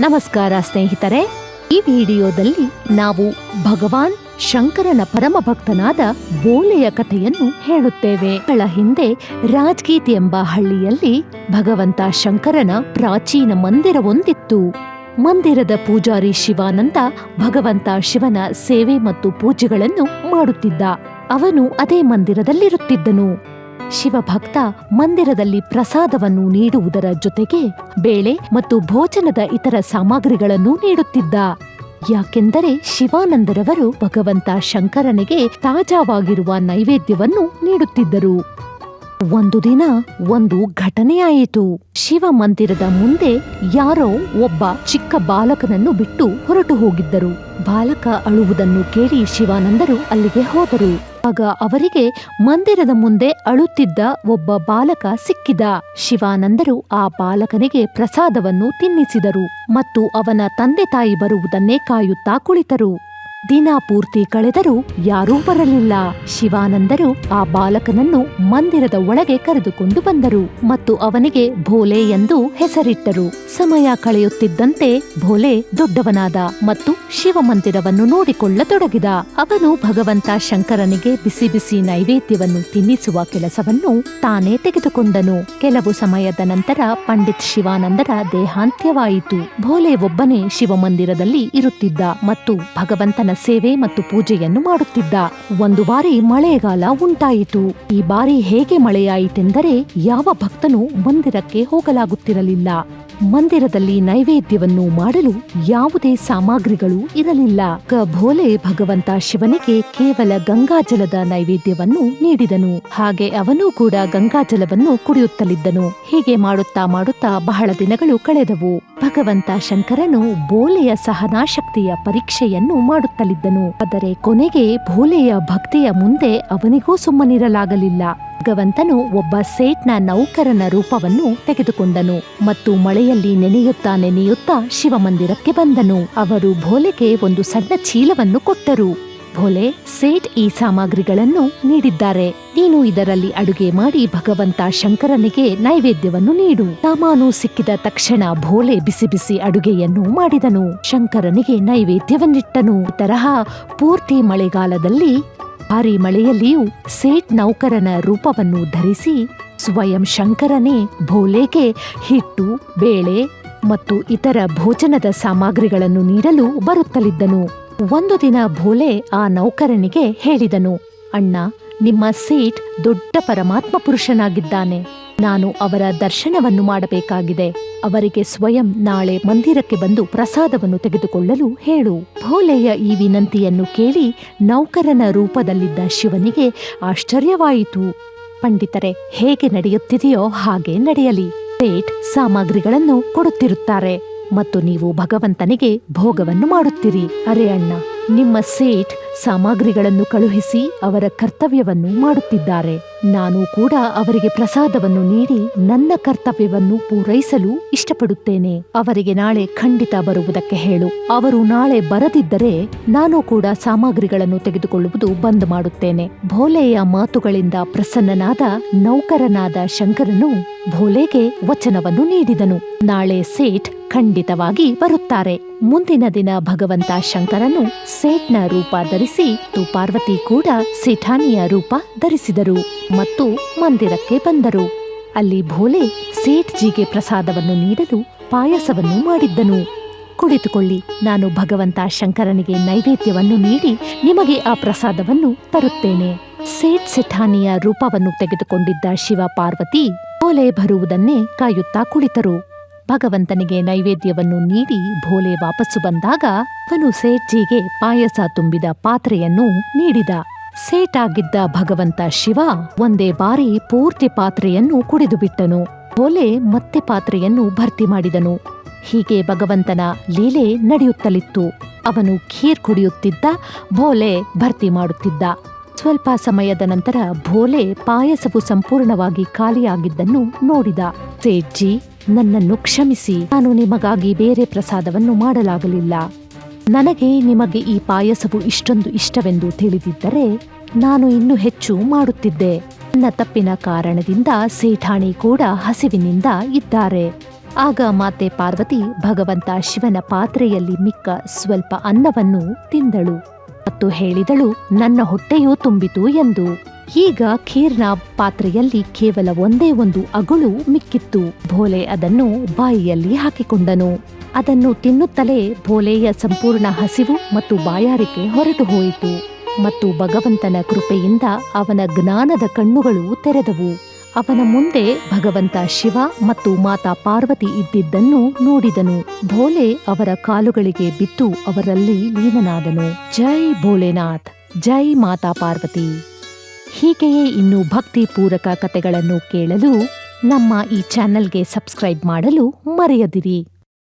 ನಮಸ್ಕಾರ ಸ್ನೇಹಿತರೆ, ಈ ವಿಡಿಯೋದಲ್ಲಿ ನಾವು ಭಗವಾನ್ ಶಂಕರನ ಪರಮ ಭಕ್ತನಾದ ಬೋಲೆಯ ಕಥೆಯನ್ನು ಹೇಳುತ್ತೇವೆ. ಗಳ ಹಿಂದೆ ರಾಜ್ಗೀತ್ ಎಂಬ ಹಳ್ಳಿಯಲ್ಲಿ ಭಗವಂತ ಶಂಕರನ ಪ್ರಾಚೀನ ಮಂದಿರವೊಂದಿತ್ತು ಮಂದಿರದ ಪೂಜಾರಿ ಶಿವಾನಂದ ಭಗವಂತ ಶಿವನ ಸೇವೆ ಮತ್ತು ಪೂಜೆಗಳನ್ನು ಮಾಡುತ್ತಿದ್ದ. ಅವನು ಅದೇ ಮಂದಿರದಲ್ಲಿರುತ್ತಿದ್ದನು. ಶಿವಭಕ್ತ ಮಂದಿರದಲ್ಲಿ ಪ್ರಸಾದವನ್ನು ನೀಡುವುದರ ಜೊತೆಗೆ ಬೇಳೆ ಮತ್ತು ಭೋಜನದ ಇತರ ಸಾಮಗ್ರಿಗಳನ್ನು ನೀಡುತ್ತಿದ್ದ. ಯಾಕೆಂದರೆ ಶಿವಾನಂದರವರು ಭಗವಂತ ಶಂಕರನಿಗೆ ತಾಜಾವಾಗಿರುವ ನೈವೇದ್ಯವನ್ನು ನೀಡುತ್ತಿದ್ದರು. ಒಂದು ದಿನ ಒಂದು ಘಟನೆಯಾಯಿತು. ಶಿವ ಮಂದಿರದ ಮುಂದೆ ಯಾರೋ ಒಬ್ಬ ಚಿಕ್ಕ ಬಾಲಕನನ್ನು ಬಿಟ್ಟು ಹೊರಟು ಹೋಗಿದ್ದರು. ಬಾಲಕ ಅಳುವುದನ್ನು ಕೇಳಿ ಶಿವಾನಂದರು ಅಲ್ಲಿಗೆ ಹೋದರು. ಆಗ ಅವರಿಗೆ ಮಂದಿರದ ಮುಂದೆ ಅಳುತ್ತಿದ್ದ ಒಬ್ಬ ಬಾಲಕ ಸಿಕ್ಕಿದ. ಶಿವಾನಂದರು ಆ ಬಾಲಕನಿಗೆ ಪ್ರಸಾದವನ್ನು ತಿನ್ನಿಸಿದರು ಮತ್ತು ಅವನ ತಂದೆ ತಾಯಿ ಬರುವುದನ್ನೇ ಕಾಯುತ್ತಾ ಕುಳಿತರು. ದಿನ ಪೂರ್ತಿ ಕಳೆದರೂ ಯಾರೂ ಬರಲಿಲ್ಲ. ಶಿವಾನಂದರು ಆ ಬಾಲಕನನ್ನು ಮಂದಿರದ ಒಳಗೆ ಕರೆದುಕೊಂಡು ಬಂದರು ಮತ್ತು ಅವನಿಗೆ ಭೋಲೆ ಎಂದು ಹೆಸರಿಟ್ಟರು. ಸಮಯ ಕಳೆಯುತ್ತಿದ್ದಂತೆ ಭೋಲೆ ದೊಡ್ಡವನಾದ ಮತ್ತು ಶಿವಮಂದಿರವನ್ನು ನೋಡಿಕೊಳ್ಳತೊಡಗಿದ. ಅವನು ಭಗವಂತ ಶಂಕರನಿಗೆ ಬಿಸಿ ಬಿಸಿ ನೈವೇದ್ಯವನ್ನು ತಿನ್ನಿಸುವ ಕೆಲಸವನ್ನು ತಾನೇ ತೆಗೆದುಕೊಂಡನು. ಕೆಲವು ಸಮಯದ ನಂತರ ಪಂಡಿತ್ ಶಿವಾನಂದರ ದೇಹಾಂತ್ಯವಾಯಿತು. ಭೋಲೆ ಒಬ್ಬನೇ ಶಿವಮಂದಿರದಲ್ಲಿ ಇರುತ್ತಿದ್ದ ಮತ್ತು ಭಗವಂತನ ಸೇವೆ ಮತ್ತು ಪೂಜೆಯನ್ನು ಮಾಡುತ್ತಿದ್ದ. ಒಂದು ಬಾರಿ ಮಳೆಗಾಲ ಉಂಟಾಯಿತು. ಈ ಬಾರಿ ಹೇಗೆ ಮಳೆಯಾಯಿತೆಂದರೆ ಯಾವ ಭಕ್ತನು ಮಂದಿರಕ್ಕೆ ಹೋಗಲಾಗುತ್ತಿರಲಿಲ್ಲ. ಮಂದಿರದಲ್ಲಿ ನೈವೇದ್ಯವನ್ನು ಮಾಡಲು ಯಾವುದೇ ಸಾಮಗ್ರಿಗಳು ಇರಲಿಲ್ಲ. ಕ ಭೋಲೆ ಭಗವಂತ ಶಿವನಿಗೆ ಕೇವಲ ಗಂಗಾಜಲದ ನೈವೇದ್ಯವನ್ನು ನೀಡಿದನು. ಹಾಗೆ ಅವನೂ ಕೂಡ ಗಂಗಾಜಲವನ್ನು ಕುಡಿಯುತ್ತಲಿದ್ದನು. ಹೀಗೆ ಮಾಡುತ್ತಾ ಮಾಡುತ್ತಾ ಬಹಳ ದಿನಗಳು ಕಳೆದವು. ಭಗವಂತ ಶಂಕರನು ಭೋಲೆಯ ಸಹನಾಶಕ್ತಿಯ ಪರೀಕ್ಷೆಯನ್ನು ಮಾಡುತ್ತಲಿದ್ದನು. ಆದರೆ ಕೊನೆಗೆ ಭೋಲೆಯ ಭಕ್ತಿಯ ಮುಂದೆ ಅವನಿಗೂ ಸುಮ್ಮನಿರಲಾಗಲಿಲ್ಲ. ಭಗವಂತನು ಒಬ್ಬ ಸೇಟ್ನ ನೌಕರನ ರೂಪವನ್ನು ತೆಗೆದುಕೊಂಡನು ಮತ್ತು ಮಳೆಯಲ್ಲಿ ನೆನೆಯುತ್ತಾ ನೆನೆಯುತ್ತಾ ಶಿವಮಂದಿರಕ್ಕೆ ಬಂದನು. ಅವರು ಭೋಲೆಗೆ ಒಂದು ಸಣ್ಣ ಚೀಲವನ್ನು ಕೊಟ್ಟರು. ಭೋಲೆ, ಸೇಟ್ ಈ ಸಾಮಗ್ರಿಗಳನ್ನು ನೀಡಿದ್ದಾರೆ. ನೀನು ಇದರಲ್ಲಿ ಅಡುಗೆ ಮಾಡಿ ಭಗವಂತ ಶಂಕರನಿಗೆ ನೈವೇದ್ಯವನ್ನು ನೀಡು. ಸಾಮಾನು ಸಿಕ್ಕಿದ ತಕ್ಷಣ ಭೋಲೆ ಬಿಸಿ ಬಿಸಿ ಅಡುಗೆಯನ್ನು ಮಾಡಿದನು. ಶಂಕರನಿಗೆ ನೈವೇದ್ಯವನ್ನಿಟ್ಟನು. ತರಹ ಪೂರ್ತಿ ಮಳೆಗಾಲದಲ್ಲಿ ಭಾರಿ ಮಳೆಯಲ್ಲಿಯೂ ಸೇಟ್ ನೌಕರನ ರೂಪವನ್ನು ಧರಿಸಿ ಸ್ವಯಂ ಶಂಕರನೇ ಭೋಲೆಗೆ ಹಿಟ್ಟು, ಬೇಳೆ ಮತ್ತು ಇತರ ಭೋಜನದ ಸಾಮಗ್ರಿಗಳನ್ನು ನೀಡಲು ಬರುತ್ತಲಿದ್ದನು. ಒಂದು ದಿನ ಭೋಲೆ ಆ ನೌಕರನಿಗೆ ಹೇಳಿದನು, ಅಣ್ಣ, ನಿಮ್ಮ ಸೇಠ್ ದೊಡ್ಡ ಪರಮಾತ್ಮ ಪುರುಷನಾಗಿದ್ದಾನೆ. ನಾನು ಅವರ ದರ್ಶನವನ್ನು ಮಾಡಬೇಕಾಗಿದೆ. ಅವರಿಗೆ ಸ್ವಯಂ ನಾಳೆ ಮಂದಿರಕ್ಕೆ ಬಂದು ಪ್ರಸಾದವನ್ನು ತೆಗೆದುಕೊಳ್ಳಲು ಹೇಳು. ಭೋಲೆಯ ಈ ವಿನಂತಿಯನ್ನು ಕೇಳಿ ನೌಕರನ ರೂಪದಲ್ಲಿದ್ದ ಶಿವನಿಗೆ ಆಶ್ಚರ್ಯವಾಯಿತು. ಪಂಡಿತರೆ, ಹೇಗೆ ನಡೆಯುತ್ತಿದೆಯೋ ಹಾಗೆ ನಡೆಯಲಿ. ಪೇಟ್ ಸಾಮಗ್ರಿಗಳನ್ನು ಕೊಡುತ್ತಿರುತ್ತಾರೆ. ಮತ್ತು ನೀವು ಭಗವಂತನಿಗೆ ಭೋಗವನ್ನು ಮಾಡುತ್ತೀರಿ. ಅರೆ ಅಣ್ಣ, ನಿಮ್ಮ ಸೇಠ್ ಸಾಮಗ್ರಿಗಳನ್ನು ಕಳುಹಿಸಿ ಅವರ ಕರ್ತವ್ಯವನ್ನು ಮಾಡುತ್ತಿದ್ದಾರೆ. ನಾನು ಕೂಡ ಅವರಿಗೆ ಪ್ರಸಾದವನ್ನು ನೀಡಿ ನನ್ನ ಕರ್ತವ್ಯವನ್ನು ಪೂರೈಸಲು ಇಷ್ಟಪಡುತ್ತೇನೆ. ಅವರಿಗೆ ನಾಳೆ ಖಂಡಿತ ಬರುವುದಕ್ಕೆ ಹೇಳು. ಅವರು ನಾಳೆ ಬರದಿದ್ದರೆ ನಾನು ಕೂಡ ಸಾಮಗ್ರಿಗಳನ್ನು ತೆಗೆದುಕೊಳ್ಳುವುದು ಬಂದ್ ಮಾಡುತ್ತೇನೆ. ಭೋಲೆಯ ಮಾತುಗಳಿಂದ ಪ್ರಸನ್ನನಾದ ನೌಕರನಾದ ಶಂಕರನು ಭೋಲೆಗೆ ವಚನವನ್ನು ನೀಡಿದನು. ನಾಳೆ ಸೇಠ್ ಖಂಡಿತವಾಗಿ ಬರುತ್ತಾರೆ. ಮುಂದಿನ ದಿನ ಭಗವಂತ ಶಂಕರನು ಸೇಟ್ನ ರೂಪ ಧರಿಸಿ, ತು ಪಾರ್ವತಿ ಕೂಡ ಸೇಠಾನಿಯ ರೂಪ ಧರಿಸಿದರು. ಮತ್ತು ಮಂದಿರಕ್ಕೆ ಬಂದರು. ಅಲ್ಲಿ ಭೋಲೆ ಸೇಠ್ಜಿಗೆ ಪ್ರಸಾದವನ್ನು ನೀಡಲು ಪಾಯಸವನ್ನು ಮಾಡಿದ್ದನು. ಕುಳಿತುಕೊಳ್ಳಿ, ನಾನು ಭಗವಂತ ಶಂಕರನಿಗೆ ನೈವೇದ್ಯವನ್ನು ನೀಡಿ ನಿಮಗೆ ಆ ಪ್ರಸಾದವನ್ನು ತರುತ್ತೇನೆ. ಸೇಠ್ ಸೆಠಾನಿಯ ರೂಪವನ್ನು ತೆಗೆದುಕೊಂಡಿದ್ದ ಶಿವ ಪಾರ್ವತಿ ಭೋಲೆ ಬರುವುದನ್ನೇ ಕಾಯುತ್ತಾ ಕುಳಿತರು. ಭಗವಂತನಿಗೆ ನೈವೇದ್ಯವನ್ನು ನೀಡಿ ಭೋಲೆ ವಾಪಸ್ಸು ಬಂದಾಗ ಅವನು ಸೇಠ್ಜಿಗೆ ಪಾಯಸ ತುಂಬಿದ ಪಾತ್ರೆಯನ್ನು ನೀಡಿದ. ಸೇಟಾಗಿದ್ದ ಭಗವಂತ ಶಿವ ಒಂದೇ ಬಾರಿ ಪೂರ್ತಿ ಪಾತ್ರೆಯನ್ನು ಕುಡಿದು ಬಿಟ್ಟನು. ಭೋಲೆ ಮತ್ತೆ ಪಾತ್ರೆಯನ್ನು ಭರ್ತಿ ಮಾಡಿದನು. ಹೀಗೆ ಭಗವಂತನ ಲೀಲೆ ನಡೆಯುತ್ತಲಿತ್ತು. ಅವನು ಖೀರ್ ಕುಡಿಯುತ್ತಿದ್ದ, ಭೋಲೆ ಭರ್ತಿ ಮಾಡುತ್ತಿದ್ದ. ಸ್ವಲ್ಪ ಸಮಯದ ನಂತರ ಭೋಲೆ ಪಾಯಸವು ಸಂಪೂರ್ಣವಾಗಿ ಖಾಲಿಯಾಗಿದ್ದನ್ನು ನೋಡಿದ. ಸೇಠ್ಜಿ ನನ್ನನ್ನು ಕ್ಷಮಿಸಿ. ನಾನು ನಿಮಗಾಗಿ ಬೇರೆ ಪ್ರಸಾದವನ್ನು ಮಾಡಲಾಗಲಿಲ್ಲ. ನನಗೆ ನಿಮಗೆ ಈ ಪಾಯಸವು ಇಷ್ಟೊಂದು ಇಷ್ಟವೆಂದು ತಿಳಿದಿದ್ದರೆ ನಾನು ಇನ್ನೂ ಹೆಚ್ಚು ಮಾಡುತ್ತಿದ್ದೆ. ನನ್ನ ತಪ್ಪಿನ ಕಾರಣದಿಂದ ಸೇಠಾಣಿ ಕೂಡ ಹಸಿವಿನಿಂದ ಇದ್ದಾರೆ. ಆಗ ಮಾತೆ ಪಾರ್ವತಿ ಭಗವಂತ ಶಿವನ ಪಾತ್ರೆಯಲ್ಲಿ ಮಿಕ್ಕ ಸ್ವಲ್ಪ ಅನ್ನವನ್ನು ತಿಂದಳು ಮತ್ತು ಹೇಳಿದಳು, ನನ್ನ ಹೊಟ್ಟೆಯೂ ತುಂಬಿತು ಎಂದು. ಈಗ ಖೀರ್ನ ಪಾತ್ರೆಯಲ್ಲಿ ಕೇವಲ ಒಂದೇ ಒಂದು ಅಗುಳು ಮಿಕ್ಕಿತ್ತು. ಭೋಲೆ ಅದನ್ನು ಬಾಯಿಯಲ್ಲಿ ಹಾಕಿಕೊಂಡನು. ಅದನ್ನು ತಿನ್ನುತ್ತಲೇ ಭೋಲೆಯ ಸಂಪೂರ್ಣ ಹಸಿವು ಮತ್ತು ಬಾಯಾರಿಕೆ ಹೊರಟು ಹೋಯಿತು. ಮತ್ತು ಭಗವಂತನ ಕೃಪೆಯಿಂದ ಅವನ ಜ್ಞಾನದ ಕಣ್ಣುಗಳು ತೆರೆದವು. ಅವನ ಮುಂದೆ ಭಗವಂತ ಶಿವ ಮತ್ತು ಮಾತಾ ಪಾರ್ವತಿ ಇದ್ದಿದ್ದನ್ನು ನೋಡಿದನು. ಭೋಲೆ ಅವರ ಕಾಲುಗಳಿಗೆ ಬಿದ್ದು ಅವರಲ್ಲಿ ಲೀನನಾದನು. ಜೈ ಭೋಲೆನಾಥ್, ಜೈ ಮಾತಾ ಪಾರ್ವತಿ. ಹೀಗೆಯೇ ಇನ್ನು ಭಕ್ತಿಪೂರಕ ಕಥೆಗಳನ್ನು ಕೇಳಲು ನಮ್ಮ ಈ ಚಾನೆಲ್ಗೆ ಸಬ್ಸ್ಕ್ರೈಬ್ ಮಾಡಲು ಮರೆಯದಿರಿ.